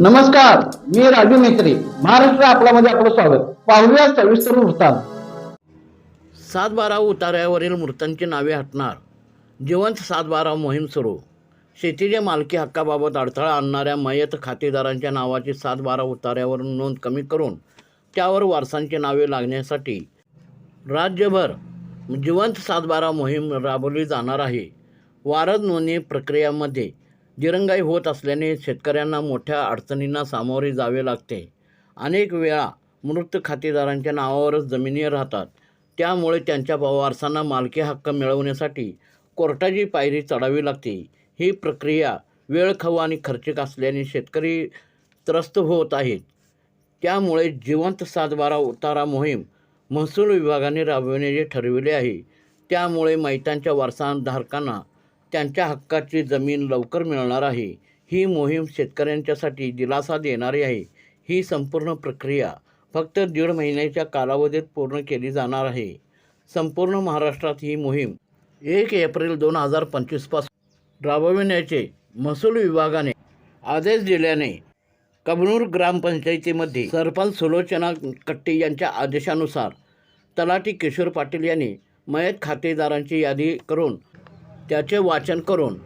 नमस्कार मी राजू मेत्री महाराष्ट्र आपल्यामध्ये आपलं स्वागत. पाहूया सविस्तर वृत्तांत. सातबारा उतार्यावरील मृतांची नावे हटणार. जिवंत सातबारा मोहीम सुरू. शेतीच्या मालकी हक्काबाबत अडथळा आणणाऱ्या मयत खातेदारांच्या नावाची सातबारा उतार्यावरून नोंद कमी करून त्यावर वारसांची नावे लागण्यासाठी राज्यभर जिवंत सातबारा मोहीम राबवली जाणार आहे. वारद नोंदणी प्रक्रियामध्ये दिरंगाई होत असल्याने शेतकऱ्यांना मोठ्या अडचणींना सामोरे जावे लागते. अनेक वेळा मृत खातेदारांच्या नावावरच जमिनी राहतात. त्यामुळे त्यांच्या वारसांना मालकी हक्क मिळवण्यासाठी कोर्टाची पायरी चढावी लागते. ही प्रक्रिया वेळखाऊ आणि खर्चिक असल्याने शेतकरी त्रस्त होत आहेत. त्यामुळे जिवंत सातबारा उतारा मोहीम महसूल विभागाने राबविण्याचे ठरविले आहे. त्यामुळे मैतांच्या वारसाधारकांना त्यांच्या हक्काची जमीन लवकर मिळणार आहे. ही मोहीम शेतकऱ्यांच्यासाठी दिलासा देणारी आहे. ही संपूर्ण प्रक्रिया फक्त दीड महिन्याच्या कालावधीत पूर्ण केली जाणार आहे. संपूर्ण महाराष्ट्रात ही मोहीम एक एप्रिल दोन हजार पंचवीसपासून राबविण्याचे महसूल विभागाने आदेश दिल्याने कबनूर ग्रामपंचायतीमध्ये सरपंच सुलोचना कट्टे यांच्या आदेशानुसार तलाठी किशोर पाटील यांनी मयत खातेदारांची यादी करून त्याचे वाचन करून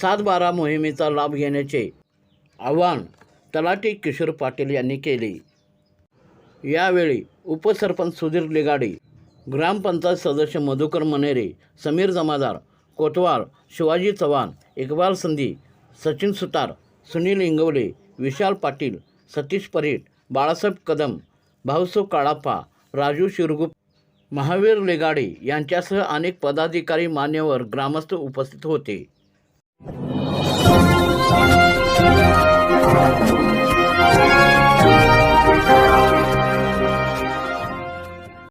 सात बारा मोहिमेचा लाभ घेण्याचे आवाहन तलाठी किशोर पाटील यांनी केले. यावेळी उपसरपंच सुधीर लिगाडे ग्रामपंचायत सदस्य मधुकर मनेरे समीर जमादार कोतवाल शिवाजी चव्हाण इकबाल संधी सचिन सुतार सुनील इंगवले विशाल पाटील सतीश परीट बाळासाहेब कदम भाऊसो काळाप्पा राजू शिरगुप्त महावीर लेगाडे यांच्यासह अनेक पदाधिकारी मान्यवर ग्रामस्थ उपस्थित होते.